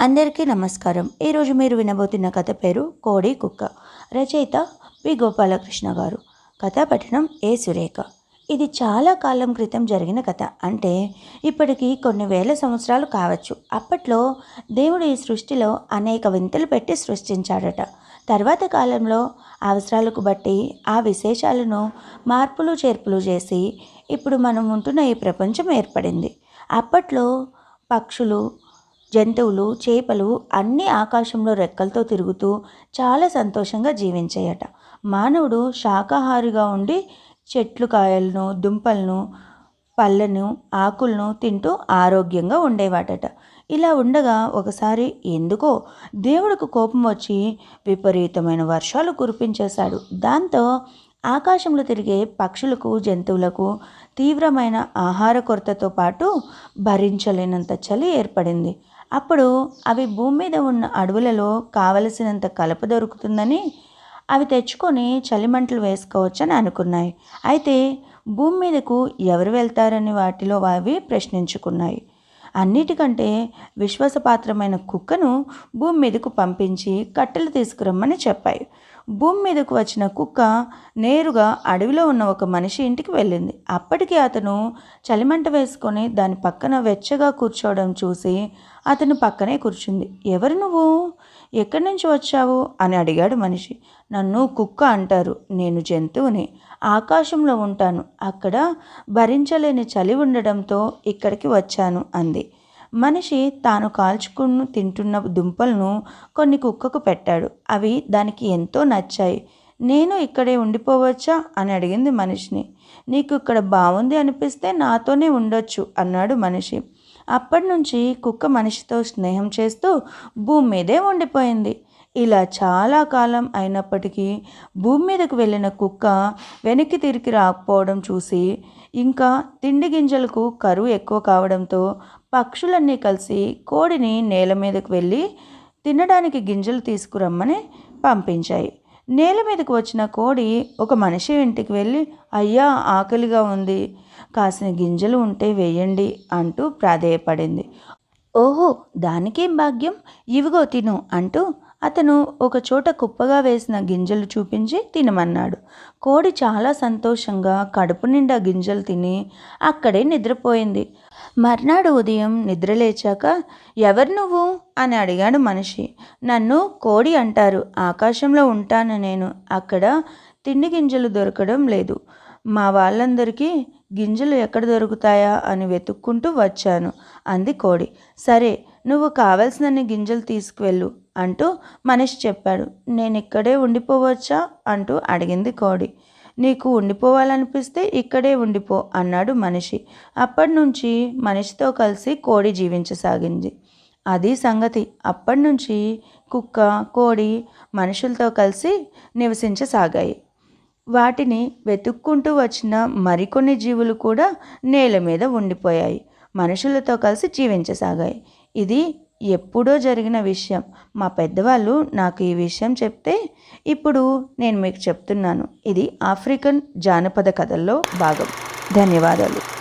అందరికీ నమస్కారం. ఈరోజు మీరు వినబోతున్న కథ పేరు కోడి కుక్క. రచయిత పి గోపాలకృష్ణ గారు. కథ ఏ. సురేఖ. ఇది చాలా కాలం క్రితం జరిగిన కథ. అంటే ఇప్పటికి కొన్ని వేల సంవత్సరాలు కావచ్చు. అప్పట్లో దేవుడు ఈ సృష్టిలో అనేక వింతలు పెట్టి సృష్టించాడట. తర్వాత కాలంలో అవసరాలకు బట్టి ఆ విశేషాలను మార్పులు చేర్పులు చేసి ఇప్పుడు మనం ఉంటున్న ఈ ప్రపంచం ఏర్పడింది. అప్పట్లో పక్షులు జంతువులు చేపలు అన్నీ ఆకాశంలో రెక్కలతో తిరుగుతూ చాలా సంతోషంగా జీవించాయట. మానవుడు శాకాహారిగా ఉండి చెట్లు కాయలను దుంపలను పళ్ళను ఆకులను తింటూ ఆరోగ్యంగా ఉండేవాడట ఇలా ఉండగా ఒకసారి ఎందుకో దేవుడికి కోపం వచ్చి విపరీతమైన వర్షాలు కురిపించేశాడు. దాంతో ఆకాశంలో తిరిగే పక్షులకు జంతువులకు తీవ్రమైన ఆహార కొరతతో పాటు భరించలేనంత చలి ఏర్పడింది. అప్పుడు అవి భూమి మీద ఉన్న అడవులలో కావలసినంత కలప దొరుకుతుందని అవి తెచ్చుకొని చలిమంటలు వేసుకోవచ్చని అనుకున్నాయి. అయితే భూమి మీదకు ఎవరు వెళ్తారని వాటిలో అవి ప్రశ్నించుకున్నాయి. అన్నిటికంటే విశ్వాసపాత్రమైన కుక్కను భూమి మీదకు పంపించి కట్టెలు తీసుకురమ్మని చెప్పాయి. భూమి మీదకు వచ్చిన కుక్క నేరుగా అడవిలో ఉన్న ఒక మనిషి ఇంటికి వెళ్ళింది. అప్పటికి అతను చలిమంట వేసుకొని దాని పక్కన వెచ్చగా కూర్చోవడం చూసి అతను పక్కనే కూర్చుంది. ఎవరు నువ్వు? ఎక్కడి నుంచి వచ్చావు? అని అడిగాడు మనిషి. నన్ను కుక్క అంటారు. నేను జంతువుని. ఆకాశంలో ఉంటాను. అక్కడ భరించలేని చలి ఉండడంతో ఇక్కడికి వచ్చాను అంది. మనిషి తాను కాల్చుకుని తింటున్న దుంపలను కొన్ని కుక్కకు పెట్టాడు. అవి దానికి ఎంతో నచ్చాయి. నేను ఇక్కడే ఉండిపోవచ్చా? అని అడిగింది మనిషిని. నీకు ఇక్కడ బాగుంది అనిపిస్తే నాతోనే ఉండొచ్చు అన్నాడు మనిషి. అప్పటి నుంచి కుక్క మనిషితో స్నేహం చేస్తూ భూమి మీదే ఉండిపోయింది. ఇలా చాలా కాలం అయినప్పటికీ భూమి మీదకు వెళ్ళిన కుక్క వెనక్కి తిరిగి రాకపోవడం చూసి ఇంకా తిండి గింజలకు కరువు ఎక్కువ కావడంతో పక్షులన్నీ కలిసి కోడిని నేల మీదకు వెళ్ళి తినడానికి గింజలు తీసుకురమ్మని పంపించాయి. నేల మీదకు వచ్చిన కోడి ఒక మనిషి ఇంటికి వెళ్ళి అయ్యా ఆకలిగా ఉంది. కాసిన గింజలు ఉంటే వేయండి అంటూ ప్రాధేయపడింది. ఓహో దానికేం భాగ్యం? ఇవిగో తిను అంటూ అతను ఒక చోట కుప్పగా వేసిన గింజలు చూపించి తినమన్నాడు. కోడి చాలా సంతోషంగా కడుపు నిండా గింజలు తిని అక్కడే నిద్రపోయింది. మర్నాడు ఉదయం నిద్రలేచాక ఎవరు నువ్వు? అని అడిగాడు మనిషి. నన్ను కోడి అంటారు. ఆకాశంలో ఉంటాను నేను. అక్కడ తిండి గింజలు దొరకడం లేదు. మా వాళ్ళందరికీ గింజలు ఎక్కడ దొరుకుతాయా? అని వెతుక్కుంటూ వచ్చాను. అంది కోడి. సరే నువ్వు కావలసినన్ని గింజలు తీసుకువెళ్ళు అంటూ మనిషి చెప్పాడు. నేను ఇక్కడే ఉండిపోవచ్చా? అంటూ అడిగింది కోడి. నీకు ఉండిపోవాలనిపిస్తే ఇక్కడే ఉండిపో అన్నాడు మనిషి. అప్పటి నుంచి మనిషితో కలిసి కోడి జీవించసాగింది. అది సంగతి. అప్పటి నుంచి కుక్క కోడి మనుషులతో కలిసి నివసించసాగాయి. వాటిని వెతుక్కుంటూ వచ్చిన మరికొన్ని జీవులు కూడా నేల మీద ఉండిపోయాయి. మనుషులతో కలిసి జీవించసాగాయి. ఇది ఎప్పుడో జరిగిన విషయం. మా పెద్దవాళ్ళు నాకు ఈ విషయం చెప్తే ఇప్పుడు నేను మీకు చెప్తున్నాను. ఇది ఆఫ్రికన్ జానపద కథల్లో భాగం. ధన్యవాదాలు.